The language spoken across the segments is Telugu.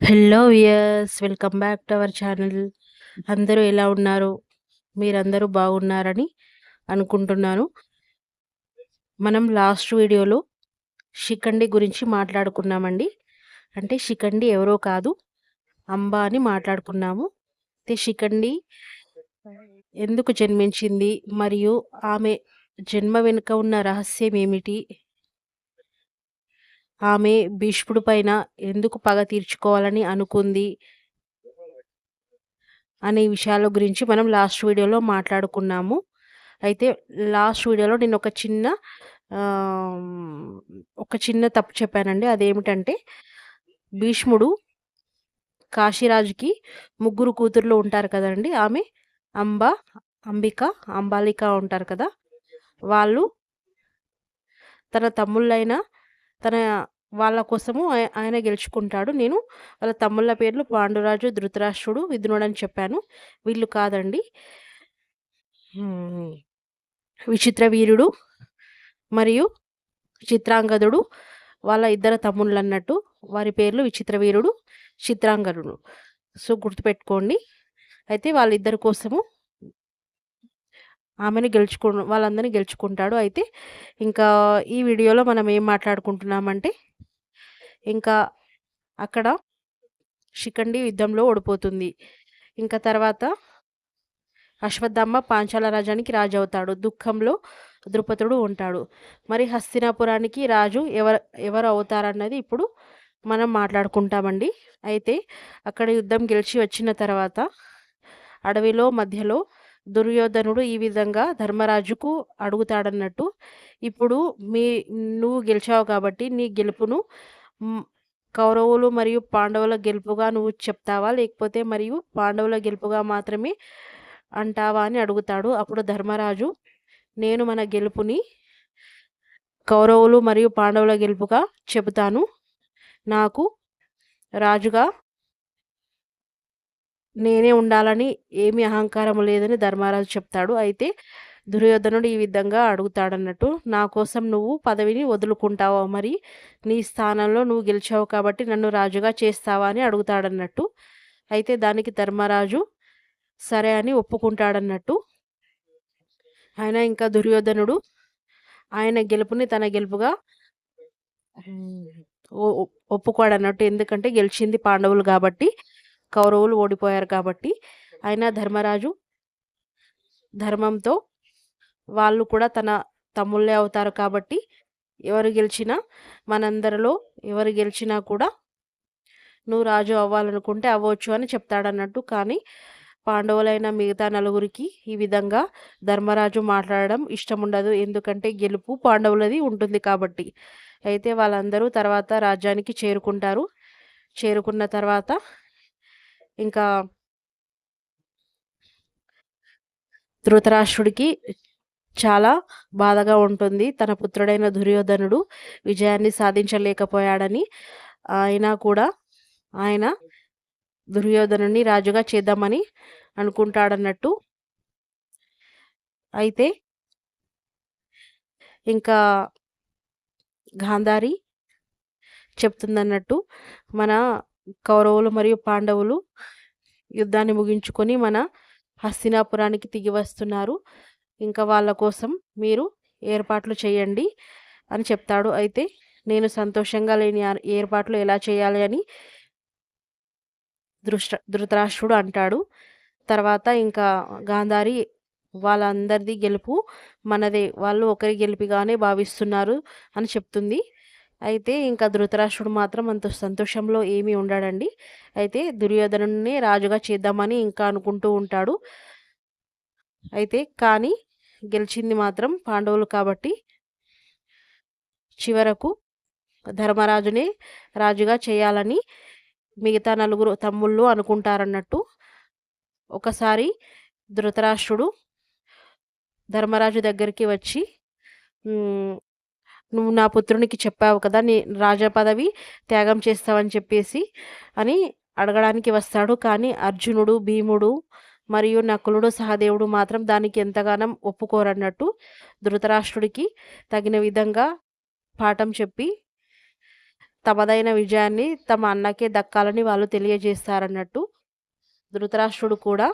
Hello viewers welcome back to our channel అందరూ ఎలా ఉన్నారు? మీరందరూ బాగున్నారని అనుకుంటున్నాను. మనం లాస్ట్ వీడియోలో షికండి గురించి మాట్లాడుకున్నామండి. అంటే షికండి ఎవరో కాదు అంబా అని మాట్లాడుకున్నాము. అయితే షికండి ఎందుకు జన్మించింది? మరియు ఆమె జన్మ వెనుక ఉన్న రహస్యం ఏమిటి? ఆమె భీష్ముడు పైన ఎందుకు పగ తీర్చుకోవాలని అనుకుంది అనే విషయాల గురించి మనం లాస్ట్ వీడియోలో మాట్లాడుకున్నాము. అయితే లాస్ట్ వీడియోలో నేను ఒక చిన్న ఒక చిన్న తప్పు చెప్పానండి. అదేమిటంటే భీష్ముడు కాశీరాజుకి ముగ్గురు కూతుర్లు ఉంటారు కదండి. ఆమె అంబ అంబిక అంబాలిక ఉంటారు కదా. వాళ్ళు తన తమ్ముళ్ళైన తన వాళ్ళ కోసము ఆయన గెలుచుకుంటాడు. నేను వాళ్ళ తమ్ముళ్ళ పేర్లు పాండురాజు ధృతరాష్ట్రుడు విధునుడు అని చెప్పాను. వీళ్ళు కాదండి. విచిత్ర వీరుడు మరియు చిత్రాంగదుడు. వాళ్ళ ఇద్దరు తమ్ముళ్ళు అన్నట్టు వారి పేర్లు విచిత్ర వీరుడు చిత్రాంగదుడు. సో గుర్తుపెట్టుకోండి. అయితే వాళ్ళిద్దరి కోసము ఆమెను గెలుచుకు వాళ్ళందరినీ గెలుచుకుంటాడు. అయితే ఇంకా ఈ వీడియోలో మనం ఏం మాట్లాడుకుంటున్నామంటే ఇంకా అక్కడ శిఖండి యుద్ధంలో ఓడిపోతుంది. ఇంకా తర్వాత అశ్వత్థామ పాంచాల రాజానికి రాజు అవుతాడు దుఃఖంలో ద్రుపదుడు ఉంటాడు. మరి హస్తినాపురానికి రాజు ఎవరు ఎవరు అవుతారన్నది ఇప్పుడు మనం మాట్లాడుకుంటామండి. అయితే అక్కడ యుద్ధం గెలిచి వచ్చిన తర్వాత అడవిలో మధ్యలో దుర్యోధనుడు ఈ విధంగా ధర్మరాజుకు అడుగుతాడన్నట్టు. ఇప్పుడు మీ నువ్వు గెలిచావు కాబట్టి నీ గెలుపును కౌరవులు మరియు పాండవుల గెలుపుగా నువ్వు చెప్తావా? లేకపోతే మరియు పాండవుల గెలుపుగా మాత్రమే అంటావా అని అడుగుతాడు. అప్పుడు ధర్మరాజు నేను మన గెలుపుని కౌరవులు మరియు పాండవుల గెలుపుగా చెబుతాను. నాకు రాజుగా నేనే ఉండాలని ఏమీ అహంకారం లేదని ధర్మరాజు చెప్తాడు. అయితే దుర్యోధనుడు ఈ విధంగా అడుగుతాడన్నట్టు నా కోసం నువ్వు పదవిని వదులుకుంటావా? మరి నీ స్థానంలో నువ్వు గెలిచావు కాబట్టి నన్ను రాజుగా చేస్తావా? అని అడుగుతాడన్నట్టు. అయితే దానికి ధర్మరాజు సరే అని ఒప్పుకుంటాడన్నట్టు. ఆయన ఇంకా దుర్యోధనుడు ఆయన గెలుపుని తన గెలుపుగా ఒప్పుకోడన్నట్టు. ఎందుకంటే గెలిచింది పాండవులు కాబట్టి కౌరవులు ఓడిపోయారు కాబట్టి ఆయన ధర్మరాజు ధర్మంతో వాళ్ళు కూడా తన తమ్ముళ్ళే అవుతారు కాబట్టి ఎవరు గెలిచినా మనందరిలో ఎవరు గెలిచినా కూడా నువ్వు రాజు అవ్వాలనుకుంటే అవ్వచ్చు అని చెప్తాడన్నట్టు. కానీ పాండవులైన మిగతా నలుగురికి ఈ విధంగా ధర్మరాజు మాట్లాడడం ఇష్టం ఉండదు ఎందుకంటే గెలుపు పాండవులది ఉంటుంది కాబట్టి. అయితే వాళ్ళందరూ తర్వాత రాజ్యానికి చేరుకుంటారు. చేరుకున్న తర్వాత ఇంకా ధృతరాష్ట్రుడికి చాలా బాధగా ఉంటుంది. తన పుత్రుడైన దుర్యోధనుడు విజయాన్ని సాధించలేకపోయాడని అయినా కూడా ఆయన దుర్యోధనుని రాజుగా చేద్దామని అనుకుంటాడన్నట్టు. అయితే ఇంకా గాంధారి చెప్తుందన్నట్టు మన కౌరవులు మరియు పాండవులు యుద్ధాన్ని ముగించుకొని మన హస్తినాపురానికి తిగి వస్తున్నారు. ఇంకా వాళ్ళ కోసం మీరు ఏర్పాట్లు చేయండి అని చెప్తాడు. అయితే నేను సంతోషంగా లేని ఏర్పాట్లు ఎలా చేయాలి అని దృష్ట ధృతరాష్ట్రుడు అంటాడు. తర్వాత ఇంకా గాంధారి వాళ్ళందరిది గెలుపు మనదే వాళ్ళు ఒకరి గెలిపిగానే భావిస్తున్నారు అని చెప్తుంది. అయితే ఇంకా ధృతరాష్ట్రుడు మాత్రం అంత సంతోషంలో ఏమీ ఉండడండి. అయితే దుర్యోధనుని రాజుగా చేద్దామని ఇంకా అనుకుంటూ ఉంటాడు. అయితే కానీ గెలిచింది మాత్రం పాండవులు కాబట్టి చివరకు ధర్మరాజునే రాజుగా చేయాలని మిగతా నలుగురు తమ్ముళ్ళు అనుకుంటారన్నట్టు ఒకసారి ధృతరాష్ట్రుడు ధర్మరాజు దగ్గరికి వచ్చి నువ్వు నా పుత్రునికి చెప్పావు కదా నీ రాజా పదవి త్యాగం చేస్తావని చెప్పేసి అని అడగడానికి వస్తాడు. కానీ అర్జునుడు భీముడు మరియు నకులుడు సహదేవుడు మాత్రం దానికి ఎంతగానో ఒప్పుకోరన్నట్టు ధృతరాష్ట్రుడికి తగిన విధంగా పాఠం చెప్పి తమదైన విజయాన్ని తమ అన్నకే దక్కాలని వాళ్ళు తెలియజేస్తారన్నట్టు ధృతరాష్ట్రుడు కూడా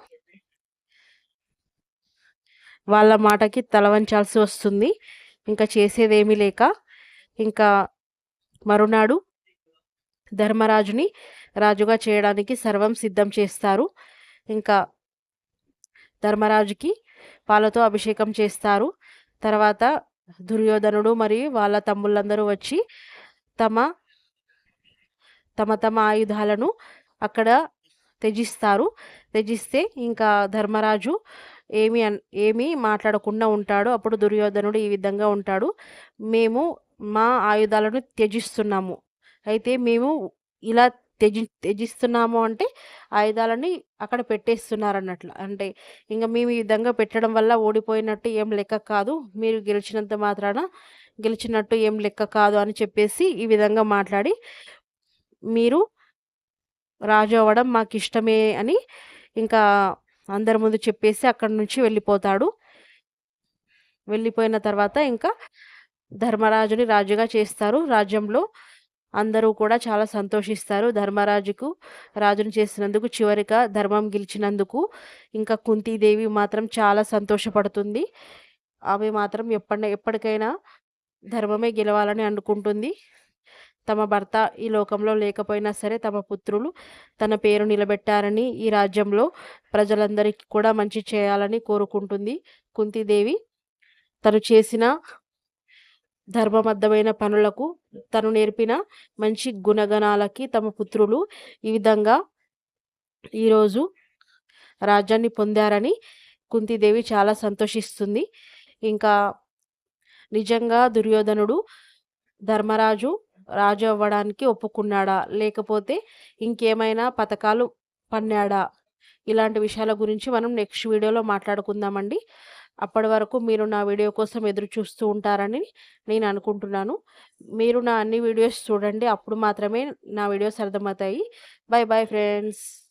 వాళ్ళ మాటకి తలవంచాల్సి వస్తుంది. ఇంకా చేసేదేమీ లేక ఇంకా మరునాడు ధర్మరాజుని రాజుగా చేయడానికి సర్వం సిద్ధం చేస్తారు. ఇంకా ధర్మరాజుకి పాలతో అభిషేకం చేస్తారు. తర్వాత దుర్యోధనుడు మరియు వాళ్ళ తమ్ముళ్ళందరూ వచ్చి తమ తమ తమ ఆయుధాలను అక్కడ త్యజిస్తారు. త్యజిస్తే ఇంకా ధర్మరాజు ఏమి ఏమి ఏమీ మాట్లాడకుండా ఉంటాడు. అప్పుడు దుర్యోధనుడు ఈ విధంగా ఉంటాడు. మేము మా ఆయుధాలను త్యజిస్తున్నాము. అయితే మేము ఇలా త్యజి త్యజిస్తున్నాము అంటే ఆయుధాలని అక్కడ పెట్టేస్తున్నారు అన్నట్లు అంటే ఇంకా మేము ఈ విధంగా పెట్టడం వల్ల ఓడిపోయినట్టు ఏం లెక్క కాదు. మీరు గెలిచినంత మాత్రాన గెలిచినట్టు ఏం లెక్క కాదు అని చెప్పేసి ఈ విధంగా మాట్లాడి మీరు రాజు అవ్వడం మాకు ఇష్టమే అని ఇంకా అందరి ముందు చెప్పేసి అక్కడి నుంచి వెళ్ళిపోతాడు. వెళ్ళిపోయిన తర్వాత ఇంకా ధర్మరాజుని రాజుగా చేస్తారు రాజ్యంలో. అందరూ కూడా చాలా సంతోషిస్తారు. ధర్మరాజుకు రాజును చేసినందుకు చివరిగా ధర్మం గెలిచినందుకు ఇంకా కుంతీదేవి మాత్రం చాలా సంతోషపడుతుంది. ఆమె మాత్రం ఎప్పటి ఎప్పటికైనా ధర్మమే గెలవాలని అనుకుంటుంది. తమ భర్త ఈ లోకంలో లేకపోయినా సరే తమ పుత్రులు తన పేరు నిలబెట్టారని ఈ రాజ్యంలో ప్రజలందరికీ కూడా మంచి చేయాలని కోరుకుంటుంది కుంతిదేవి. తను చేసిన ధర్మబద్ధమైన పనులకు తను నేర్పిన మంచి గుణగణాలకి తమ పుత్రులు ఈ విధంగా ఈరోజు రాజ్యాన్ని పొందారని కుంతిదేవి చాలా సంతోషిస్తుంది. ఇంకా నిజంగా దుర్యోధనుడు ధర్మరాజు రాజు అవ్వడానికి ఒప్పుకున్నాడా? లేకపోతే ఇంకేమైనా పథకాలు పన్నాడా? ఇలాంటి విషయాల గురించి మనం నెక్స్ట్ వీడియోలో మాట్లాడుకుందామండి. అప్పటి వరకు మీరు నా వీడియో కోసం ఎదురు చూస్తూ ఉంటారని నేను అనుకుంటున్నాను. మీరు నా అన్ని వీడియోస్ చూడండి. అప్పుడు మాత్రమే నా వీడియోస్ అర్థమవుతాయి. Bye bye friends.